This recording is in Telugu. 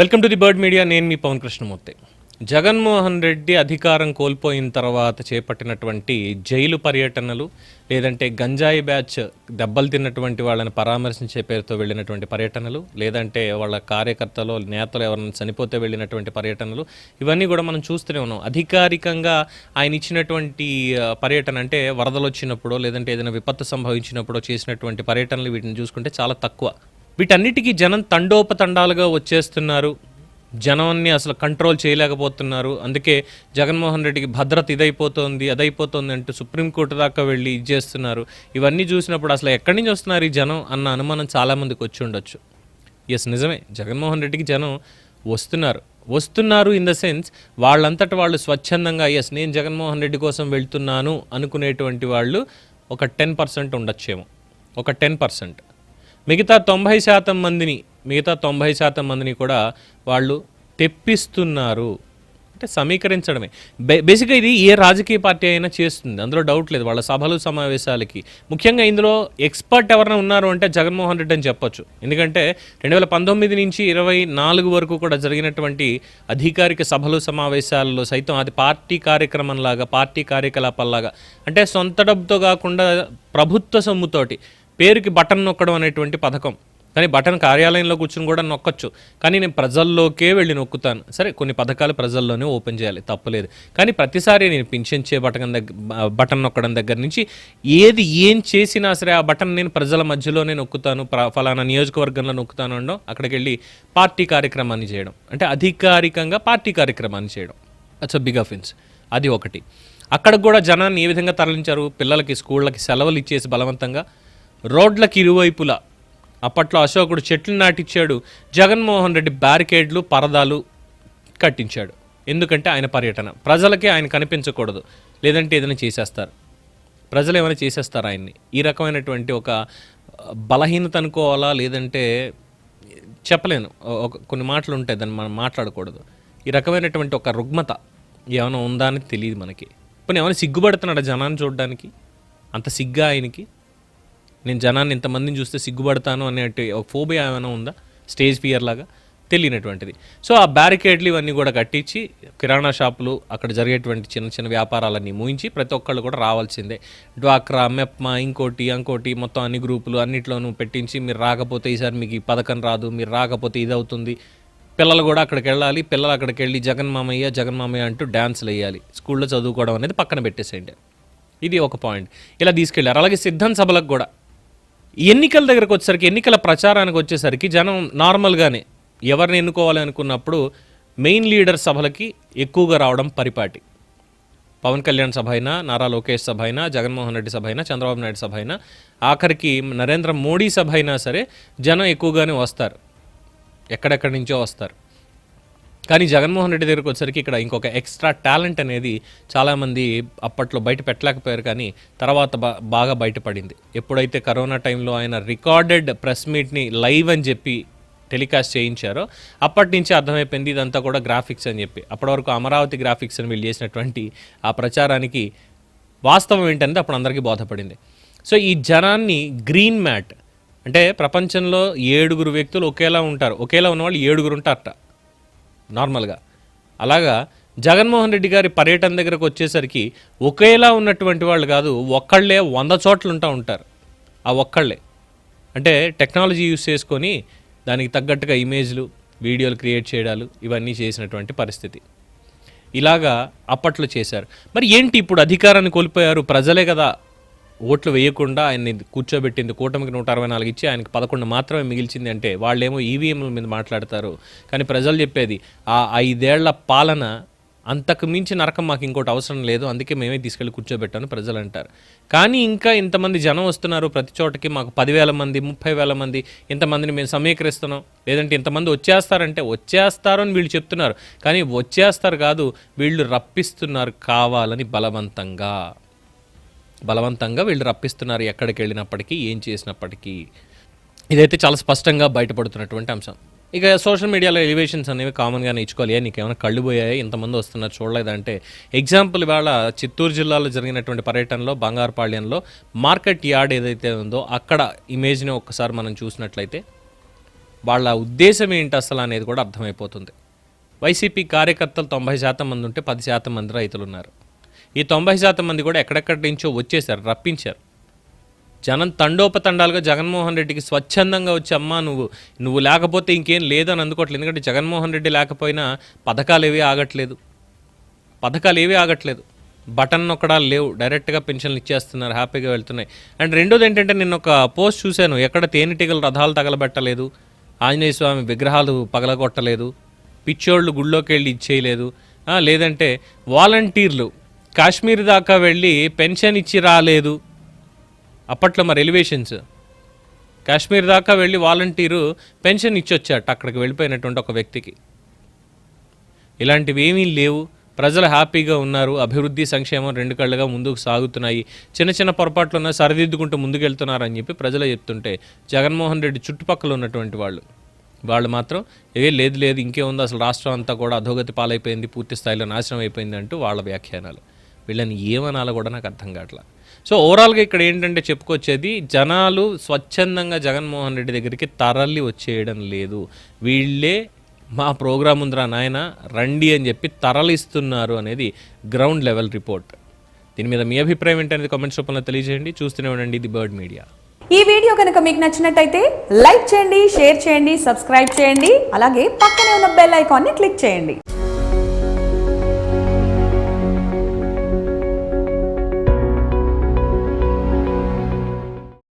Welcome to the bird media. నేను మీ పవన్ కృష్ణమూర్తి. జగన్మోహన్ రెడ్డి అధికారం కోల్పోయిన తర్వాత చేపట్టినటువంటి జైలు పర్యటనలు లేదంటే గంజాయి బ్యాచ్ దెబ్బలు తిన్నటువంటి వాళ్ళని పరామర్శించే పేరుతో వెళ్ళినటువంటి పర్యటనలు లేదంటే వాళ్ళ కార్యకర్తలు నేతలు ఎవరైనా చనిపోతే వెళ్ళినటువంటి పర్యటనలు ఇవన్నీ కూడా మనం చూస్తూనే ఉన్నాం. అధికారికంగా ఆయన ఇచ్చినటువంటి పర్యటన అంటే వరదలు వచ్చినప్పుడో లేదంటే ఏదైనా విపత్తు సంభవించినప్పుడో చేసినటువంటి పర్యటనలు వీటిని చూసుకుంటే చాలా తక్కువ. వీటన్నిటికీ జనం తండోపతండాలుగా వచ్చేస్తున్నారు. జనాన్ని అసలు కంట్రోల్ చేయలేకపోతున్నారు. అందుకే జగన్మోహన్ రెడ్డికి భద్రత ఇదైపోతుంది అదైపోతుంది అంటూ సుప్రీంకోర్టు దాకా వెళ్ళి ఇది చేస్తున్నారు. ఇవన్నీ చూసినప్పుడు అసలు ఎక్కడి నుంచి వస్తున్నారు ఈ జనం అన్న అనుమానం చాలామందికి వచ్చి ఉండొచ్చు. ఎస్ నిజమే. జగన్మోహన్ రెడ్డికి జనం వస్తున్నారు. వస్తున్నారు ఇన్ ద సెన్స్ వాళ్ళంతటి వాళ్ళు స్వచ్ఛందంగా ఎస్ నేను జగన్మోహన్ రెడ్డి కోసం వెళ్తున్నాను అనుకునేటువంటి వాళ్ళు ఒక టెన్ పర్సెంట్ ఉండొచ్చేమో. ఒక టెన్ పర్సెంట్. మిగతా తొంభై శాతం మందిని మిగతా తొంభై శాతం మందిని కూడా వాళ్ళు తెప్పిస్తున్నారు. అంటే సమీకరించడమే. బే బేసిక్గా ఇది ఏ రాజకీయ పార్టీ అయినా చేస్తుంది. అందులో డౌట్ లేదు. వాళ్ళ సభలు సమావేశాలకి. ముఖ్యంగా ఇందులో ఎక్స్పర్ట్ ఎవరైనా ఉన్నారు అంటే జగన్మోహన్ రెడ్డి అని చెప్పొచ్చు. ఎందుకంటే రెండు వేల పంతొమ్మిది నుంచి ఇరవై నాలుగు వరకు కూడా జరిగినటువంటి అధికారిక సభలు సమావేశాలలో సైతం అది పార్టీ కార్యక్రమంలాగా పార్టీ కార్యకలాపాల్లాగా. అంటే సొంత డబ్బుతో కాకుండా ప్రభుత్వ సొమ్ముతోటి. పేరుకి బటన్ నొక్కడం అనేటువంటి పథకం. కానీ బటన్ కార్యాలయంలో కూర్చుని కూడా నొక్కచ్చు. కానీ నేను ప్రజల్లోకే వెళ్ళి నొక్కుతాను. సరే కొన్ని పథకాలు ప్రజల్లోనే ఓపెన్ చేయాలి తప్పలేదు. కానీ ప్రతిసారి నేను పింఛన్ చే బటన్ దగ్గర బటన్ నొక్కడం దగ్గర నుంచి ఏది ఏం చేసినా సరే ఆ బటన్ నేను ప్రజల మధ్యలోనే నొక్కుతాను. ప్ర- ఫలానా నియోజకవర్గంలో నొక్కుతాను అనడం అక్కడికి వెళ్ళి పార్టీ కార్యక్రమాన్ని చేయడం. అంటే అధికారికంగా పార్టీ కార్యక్రమాన్ని చేయడం. అట్స్ అ బిగ్ అఫెన్స్ అది ఒకటి. అక్కడికి కూడా జనాన్ని ఏ విధంగా తరలించారు? పిల్లలకి స్కూళ్ళకి సెలవులు ఇచ్చేసి బలవంతంగా రోడ్లకి ఇరువైపులా. అప్పట్లో అశోకుడు చెట్లు నాటిచ్చాడు. జగన్మోహన్ రెడ్డి బ్యారికేడ్లు పరదాలు కట్టించాడు. ఎందుకంటే ఆయన పర్యటన. ప్రజలకే ఆయన కనిపించకూడదు. లేదంటే ఏదైనా చేసేస్తారు. ప్రజలు ఏమైనా చేసేస్తారు ఆయన్ని. ఈ రకమైనటువంటి ఒక బలహీనత అనుకోవాలా? లేదంటే చెప్పలేను. ఒక కొన్ని మాటలు ఉంటాయి. దాన్ని మనం మాట్లాడకూడదు. ఈ రకమైనటువంటి ఒక రుగ్మత ఏమైనా ఉందా అని తెలియదు మనకి. ఇప్పుడు ఏమైనా సిగ్గుపడుతున్నాడు జనాన్ని చూడడానికి? అంత సిగ్గా ఆయనకి? నేను జనాన్ని ఇంతమందిని చూస్తే సిగ్గుపడతాను అనే ఒక ఫోబియా ఏమైనా ఉందా? స్టేజ్ ఫియర్ లాగా తెలియనటువంటిది. సో ఆ బ్యారికేడ్లు ఇవన్నీ కూడా కట్టించి కిరాణా షాపులు అక్కడ జరిగేటువంటి చిన్న చిన్న వ్యాపారాలన్నీ మూయించి ప్రతి ఒక్కళ్ళు కూడా రావాల్సిందే. డ్వాక్రా మెప్మా ఇంకోటి ఇంకోటి మొత్తం అన్ని గ్రూపులు అన్నిట్లోనూ పెట్టించి మీరు రాకపోతే ఈసారి మీకు ఈ పథకం రాదు మీరు రాకపోతే ఇది అవుతుంది పిల్లలు కూడా అక్కడికి వెళ్ళాలి. పిల్లలు అక్కడికి వెళ్ళి జగన్ మామయ్య జగన్ మామయ్య అంటూ డ్యాన్సులు వేయాలి. స్కూల్లో చదువుకోవడం అనేది పక్కన పెట్టేసేయండి. ఇది ఒక పాయింట్ ఇలా తీసుకెళ్ళారు అలాగే సిద్ధం సభలకు కూడా ఎన్నికల దగ్గరకు వచ్చేసరికి ఎన్నికల ప్రచారానికి వచ్చేసరికి జనం నార్మల్గానే ఎవరిని ఎన్నుకోవాలి అనుకున్నప్పుడు మెయిన్ లీడర్ సభలకి ఎక్కువగా రావడం పరిపాటి. పవన్ కళ్యాణ్ సభ అయినా నారా లోకేష్ సభ అయినా జగన్మోహన్ రెడ్డి సభ అయినా చంద్రబాబు నాయుడు సభ అయినా ఆఖరికి నరేంద్ర మోడీ సభ అయినా సరే జనం ఎక్కువగానే వస్తారు. ఎక్కడెక్కడి నుంచో వస్తారు. కానీ జగన్మోహన్ రెడ్డి దగ్గరకు వచ్చరికి ఇక్కడ ఇంకొక ఎక్స్ట్రా టాలెంట్ అనేది చాలామంది అప్పట్లో బయట పెట్టలేకపోయారు కానీ తర్వాత బా బాగా బయటపడింది. ఎప్పుడైతే కరోనా టైంలో ఆయన రికార్డెడ్ ప్రెస్ మీట్ని లైవ్ అని చెప్పి టెలికాస్ట్ చేయించారో అప్పటి నుంచి అర్థమైపోయింది ఇదంతా కూడా గ్రాఫిక్స్ అని చెప్పి. అప్పటి వరకు అమరావతి గ్రాఫిక్స్ అని వీళ్ళు చేసినటువంటి ఆ ప్రచారానికి వాస్తవం ఏంటనేది అప్పుడు అందరికీ బోధపడింది. సో ఈ జనాన్ని గ్రీన్ మ్యాట్ అంటే ప్రపంచంలో ఏడుగురు వ్యక్తులు ఒకేలా ఉంటారు. ఒకేలా ఉన్నవాళ్ళు ఏడుగురు ఉంటారట. నార్మల్గా. అలాగా జగన్మోహన్ రెడ్డి గారి పర్యటన దగ్గరకు వచ్చేసరికి ఒకేలా ఉన్నటువంటి వాళ్ళు కాదు ఒక్కళ్ళే వంద చోట్ల ఉంటా ఉంటారు. ఆ ఒక్కళ్ళే. అంటే టెక్నాలజీ యూస్ చేసుకొని దానికి తగ్గట్టుగా ఇమేజ్లు వీడియోలు క్రియేట్ చేయడాలు ఇవన్నీ చేసినటువంటి పరిస్థితి. ఇలాగా అప్పట్లో చేశారు. మరి ఏంటి ఇప్పుడు అధికారాన్ని కోల్పోయారు? ప్రజలే కదా ఓట్లు వేయకుండా ఆయన్ని కూర్చోబెట్టింది కూటమికి నూట అరవై నాలుగు ఇచ్చి ఆయనకి పదకొండు మాత్రమే మిగిల్చింది అంటే వాళ్ళేమో ఈవీఎంల మీద మాట్లాడతారు. కానీ ప్రజలు చెప్పేది ఆ ఐదేళ్ళ పాలన అంతకు మించి నరకం మాకు ఇంకోటి అవసరం లేదు అందుకే మేమే తీసుకెళ్ళి కూర్చోబెట్టాను ప్రజలు అంటారు. కానీ ఇంకా ఇంతమంది జనం వస్తున్నారు ప్రతి చోటకి మాకు పదివేల మంది ముప్పై వేల మంది ఇంతమందిని మేము సమీకరిస్తున్నాం. లేదంటే ఇంతమంది వచ్చేస్తారంటే వచ్చేస్తారు అని వీళ్ళు చెప్తున్నారు. కానీ వచ్చేస్తారు కాదు వీళ్ళు రప్పిస్తున్నారు కావాలని బలవంతంగా. బలవంతంగా వీళ్ళు రప్పిస్తున్నారు ఎక్కడికి వెళ్ళినప్పటికీ ఏం చేసినప్పటికీ. ఇదైతే చాలా స్పష్టంగా బయటపడుతున్నటువంటి అంశం. ఇక సోషల్ మీడియాలో ఎలివేషన్స్ అనేవి కామన్గానే ఇచ్చుకోవాలి నీకు ఏమైనా కళ్ళు పోయాయి? ఇంతమంది వస్తున్నారు చూడలేదంటే. ఎగ్జాంపుల్ ఇవాళ చిత్తూరు జిల్లాలో జరిగినటువంటి పర్యటనలో బంగారుపాళ్యంలో మార్కెట్ యార్డ్ ఏదైతే ఉందో అక్కడ ఇమేజ్ని ఒక్కసారి మనం చూసినట్లయితే వాళ్ళ ఉద్దేశం ఏంటి అసలు అనేది కూడా అర్థమైపోతుంది. వైసీపీ కార్యకర్తలు తొంభై శాతం మంది ఉంటే పది శాతం మంది రైతులు ఉన్నారు ఈ తొంభై శాతం మంది కూడా ఎక్కడెక్కడి నుంచో వచ్చేసారు రప్పించారు. జనం తండోపతండాలుగా జగన్మోహన్ రెడ్డికి స్వచ్ఛందంగా వచ్చి అమ్మా నువ్వు నువ్వు లేకపోతే ఇంకేం లేదని అందుకోవట్లేదు. ఎందుకంటే జగన్మోహన్ రెడ్డి లేకపోయినా పథకాలు ఏవీ ఆగట్లేదు. పథకాలు ఏవీ ఆగట్లేదు. బటన్ నొక్కడాలు లేవు. డైరెక్ట్గా పెన్షన్లు ఇచ్చేస్తున్నారు. హ్యాపీగా వెళ్తున్నాయి. అండ్ రెండోది ఏంటంటే నేను ఒక పోస్ట్ చూశాను. ఎక్కడ తేనెటీగలు రథాలు తగలబెట్టలేదు. ఆంజనేయ స్వామి విగ్రహాలు పగలగొట్టలేదు. పిచ్చోళ్ళు గుళ్ళోకి వెళ్ళి ఇచ్చేయలేదు లేదంటే వాలంటీర్లు కాశ్మీర్ దాకా వెళ్ళి పెన్షన్ ఇచ్చి రాలేదు. అప్పట్లో మరి ఎలివేషన్స్. కాశ్మీర్ దాకా వెళ్ళి వాలంటీరు పెన్షన్ ఇచ్చొచ్చాట అక్కడికి వెళ్ళిపోయినటువంటి ఒక వ్యక్తికి. ఇలాంటివి ఏమీ లేవు. ప్రజలు హ్యాపీగా ఉన్నారు. అభివృద్ధి సంక్షేమం రెండు కళ్ళుగా ముందుకు సాగుతున్నాయి. చిన్న చిన్న పొరపాట్లు ఉన్నా సరిదిద్దుకుంటూ ముందుకెళ్తున్నారని చెప్పి ప్రజలు చెప్తుంటే జగన్మోహన్ రెడ్డి చుట్టుపక్కల ఉన్నటువంటి వాళ్ళు వాళ్ళు మాత్రం ఏ లేదు లేదు ఇంకేముంది అసలు రాష్ట్రం అంతా కూడా అధోగతి పాలైపోయింది పూర్తి స్థాయిలో నాశనం అయిపోయింది అంటూ వాళ్ళ వ్యాఖ్యానాలు. వీళ్ళని ఏమనాలో కూడా నాకు అర్థం కావట్లా. సో ఓవరాల్గా ఇక్కడ ఏంటంటే చెప్పుకొచ్చేది జనాలు స్వచ్ఛందంగా జగన్మోహన్ రెడ్డి దగ్గరికి తరలి వచ్చేయడం లేదు. వీళ్ళే మా ప్రోగ్రాం ఉందిరా నాయన రండి అని చెప్పి తరలిస్తున్నారు అనేది గ్రౌండ్ లెవెల్ రిపోర్ట్ దీని మీద మీ అభిప్రాయం ఏంటనేది కామెంట్స్ రూపంలో తెలియజేయండి. చూస్తూనే ఉండండి ది బర్డ్ మీడియా ఈ వీడియో కనుక మీకు నచ్చినట్టయితే లైక్ చేయండి షేర్ చేయండి సబ్స్క్రైబ్ చేయండి. అలాగే పక్కనే ఉన్న బెల్ ఐకాన్ని క్లిక్ చేయండి.